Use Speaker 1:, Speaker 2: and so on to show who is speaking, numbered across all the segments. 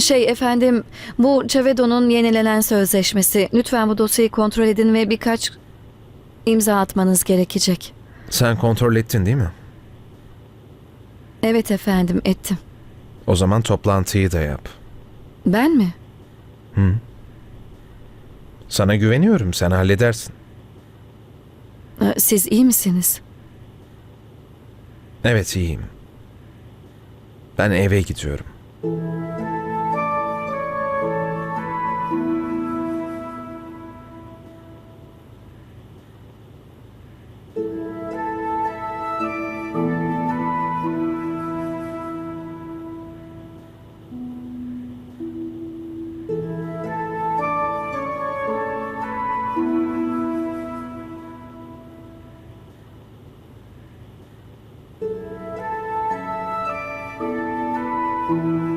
Speaker 1: Şey efendim, bu Çavedo'nun yenilenen sözleşmesi. Lütfen bu dosyayı kontrol edin ve birkaç imza atmanız gerekecek.
Speaker 2: Sen kontrol ettin değil mi?
Speaker 1: Evet efendim, ettim.
Speaker 2: O zaman toplantıyı da yap.
Speaker 1: Ben mi?
Speaker 2: Sana güveniyorum, sen halledersin.
Speaker 1: Ee, Siz iyi misiniz?
Speaker 2: Evet, iyiyim. Ben eve gidiyorum.
Speaker 3: Selamun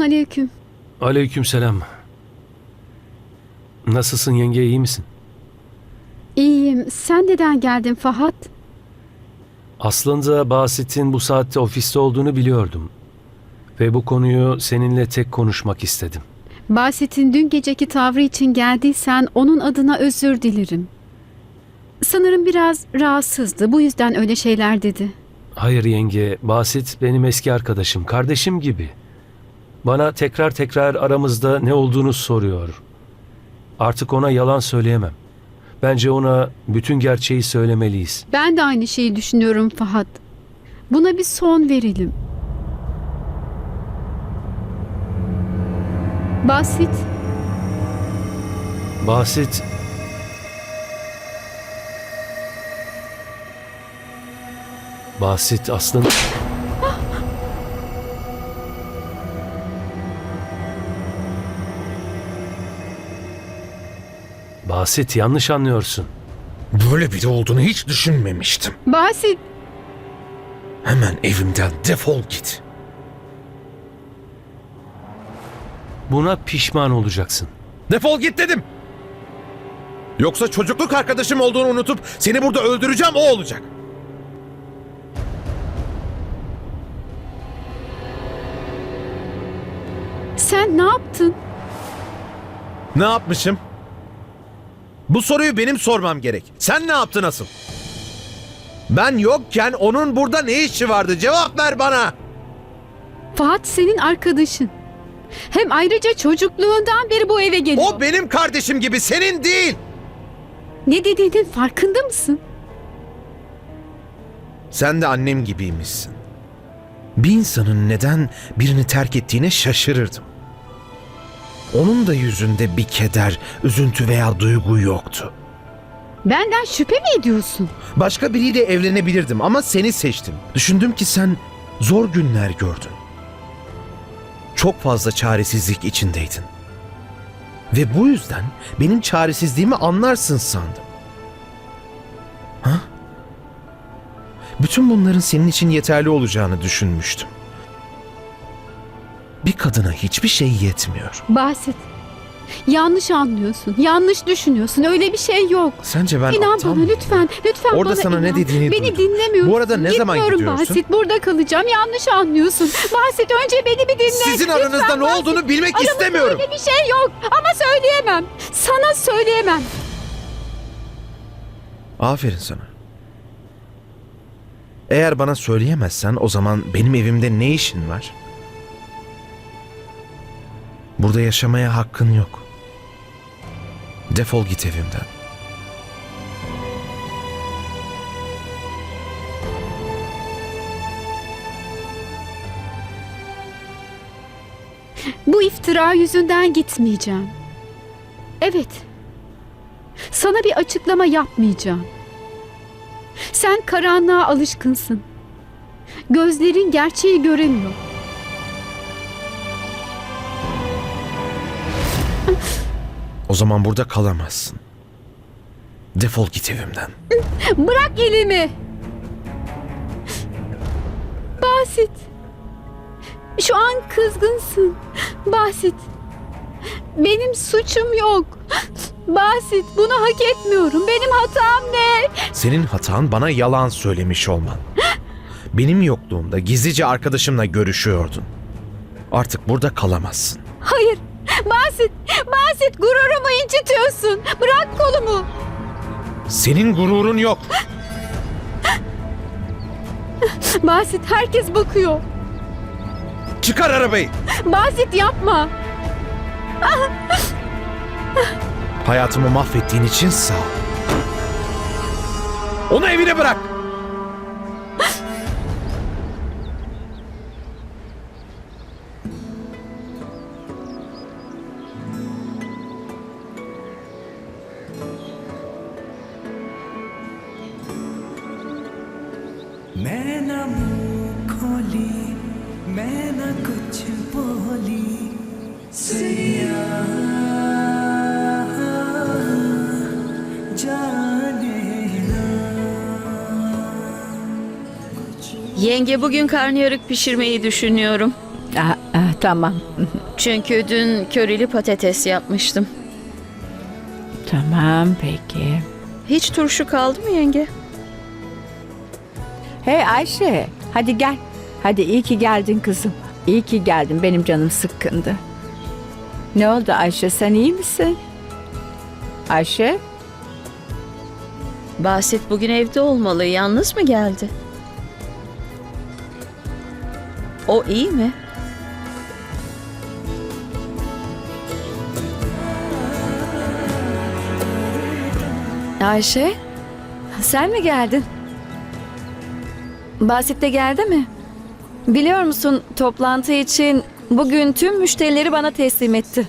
Speaker 3: aleyküm.
Speaker 4: Aleykümselam. Nasılsın yenge iyi misin?
Speaker 3: İyiyim. Sen neden geldin Fahat?
Speaker 4: Aslında Basit'in bu saatte ofiste olduğunu biliyordum. Ve bu konuyu seninle tek konuşmak istedim.
Speaker 3: Basit'in dün geceki tavrı için geldiysen onun adına özür dilerim. Sanırım biraz rahatsızdı. Bu yüzden öyle şeyler dedi.
Speaker 4: Hayır yenge, Basit benim eski arkadaşım, kardeşim gibi. Bana tekrar tekrar aramızda ne olduğunu soruyor. Artık ona yalan söyleyemem. Bence ona bütün gerçeği söylemeliyiz.
Speaker 3: Ben de aynı şeyi düşünüyorum Fahat. Buna bir son verelim. Basit,
Speaker 4: Basit Basit aslında Basit yanlış anlıyorsun.
Speaker 2: Böyle biri olduğunu hiç düşünmemiştim.
Speaker 3: Basit.
Speaker 2: Hemen evimden defol git.
Speaker 4: Buna pişman olacaksın.
Speaker 2: Defol git dedim. Yoksa çocukluk arkadaşım olduğunu unutup seni burada öldüreceğim o olacak.
Speaker 3: Sen ne yaptın?
Speaker 2: Ne yapmışım? Bu soruyu benim sormam gerek. Sen ne yaptın asıl? Ben yokken onun burada ne işi vardı? Cevap ver bana.
Speaker 3: Fahat senin arkadaşın. Hem ayrıca çocukluğundan beri bu eve geliyor.
Speaker 2: O benim kardeşim gibi senin değil.
Speaker 3: Ne dediğinin farkında mısın?
Speaker 2: Sen de annem gibiymişsin. Bir insanın neden birini terk ettiğine şaşırırdım. Onun da yüzünde bir keder, üzüntü veya duygu yoktu.
Speaker 3: Benden şüphe mi ediyorsun?
Speaker 2: Başka biriyle evlenebilirdim ama seni seçtim. Düşündüm ki sen zor günler gördün. Çok fazla çaresizlik içindeydin. Ve bu yüzden benim çaresizliğimi anlarsın sandım. Ha? Bütün bunların senin için yeterli olacağını düşünmüştüm. Bir kadına hiçbir şey yetmiyor.
Speaker 3: Basit. Yanlış anlıyorsun. Yanlış düşünüyorsun. Öyle bir şey yok.
Speaker 2: Sence ben
Speaker 3: inan
Speaker 2: aptal
Speaker 3: bana
Speaker 2: mıyım?
Speaker 3: lütfen. Lütfen
Speaker 2: Orada
Speaker 3: bana
Speaker 2: sana ne
Speaker 3: inan.
Speaker 2: dediğini
Speaker 3: Beni
Speaker 2: duydum.
Speaker 3: dinlemiyorsun.
Speaker 2: Bu arada ne zaman
Speaker 3: Gitmiyorum
Speaker 2: gidiyorsun?
Speaker 3: Basit. Burada kalacağım. Yanlış anlıyorsun. Basit önce beni bir dinle.
Speaker 2: Sizin
Speaker 3: Lütfen
Speaker 2: aranızda ne
Speaker 3: Basit.
Speaker 2: olduğunu bilmek
Speaker 3: Aramızda
Speaker 2: istemiyorum.
Speaker 3: öyle bir şey yok. Ama söyleyemem. Sana söyleyemem.
Speaker 2: Aferin sana. Eğer bana söyleyemezsen o zaman benim evimde ne işin var? Burada yaşamaya hakkın yok. Defol git evimden.
Speaker 3: Bu iftira yüzünden gitmeyeceğim. Evet. Sana bir açıklama yapmayacağım. Sen karanlığa alışkınsın. Gözlerin gerçeği göremiyor.
Speaker 2: Zaman burada kalamazsın. Defol git evimden.
Speaker 3: Bırak elimi. Basit. Şu an kızgınsın. Basit. Benim suçum yok. Basit, bunu hak etmiyorum. Benim hatam ne?
Speaker 2: Senin hatan bana yalan söylemiş olman. Benim yokluğumda gizlice arkadaşımla görüşüyordun. Artık burada kalamazsın.
Speaker 3: Hayır. Basit, gururumu incitiyorsun. Bırak kolumu.
Speaker 2: Senin gururun yok.
Speaker 3: Basit, herkes bakıyor.
Speaker 2: Çıkar arabayı.
Speaker 3: Basit yapma.
Speaker 2: Hayatımı mahvettiğin için sağ ol. Onu evine bırak.
Speaker 5: ना मुंह खोली मैं ना कुछ बोली सिया जाने
Speaker 6: Yenge bugün karnıyarık pişirmeyi düşünüyorum.
Speaker 7: Ah, ah, tamam,
Speaker 6: Çünkü dün körili patates yapmıştım.
Speaker 7: tamam peki.
Speaker 6: Hiç turşu kaldı mı yenge?
Speaker 7: Hey Ayşe, hadi gel. Hadi iyi ki geldin kızım. İyi ki geldin, benim canım sıkkındı. Ne oldu Ayşe, sen iyi misin? Ayşe,
Speaker 6: Basit bugün evde olmalı. Yalnız mı geldi? O iyi mi?
Speaker 1: Ayşe, sen mi geldin? Basit de geldi mi? Biliyor musun toplantı için bugün tüm müşterileri bana teslim etti.